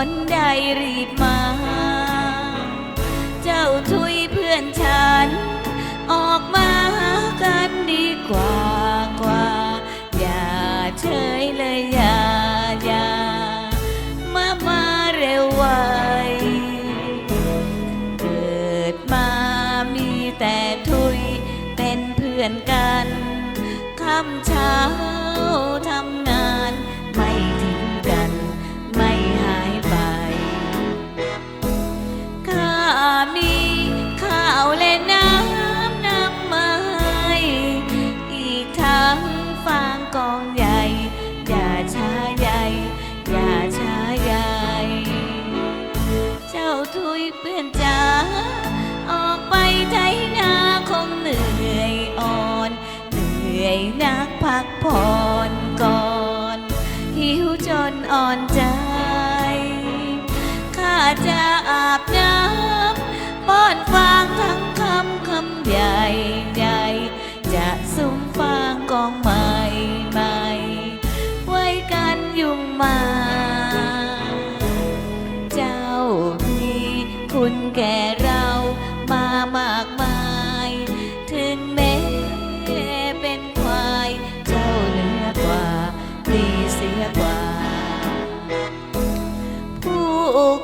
คนใดรีบมา เจ้าทุยเพื่อนฉัน ออกมาหากันดีกว่ากว่า อย่าเฉยเลยอย่าอย่ามามาเร็วไวเกิดมามีแต่ทุยเป็นเพื่อนกันคำเช้า นักพักผ่อนก่อน หิวจนอ่อนใจ ข้าจะอาบน้ำป้อนฟางทั้งคำคำใหญ่ใหญ่จะซุ้มฟางกองใหม่ใหม่ไว้กันยุงมา เจ้ามีคุณแก่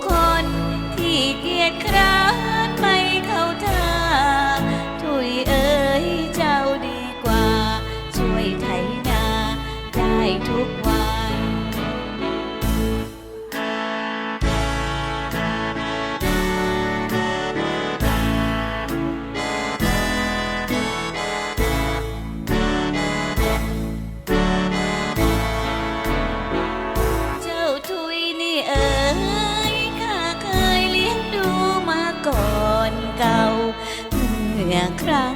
คนที่ เมื่อครั้ง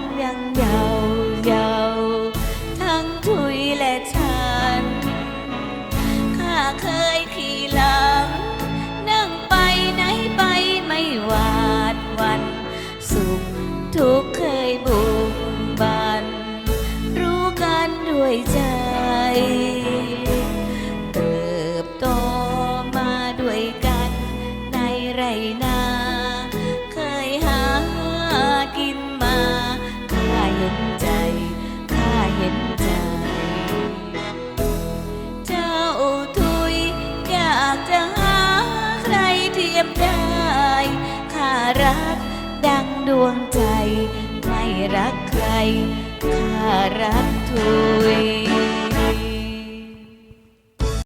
ยมได้ข้ารักดังดวงใจ ไม่รักใครข้ารักทุย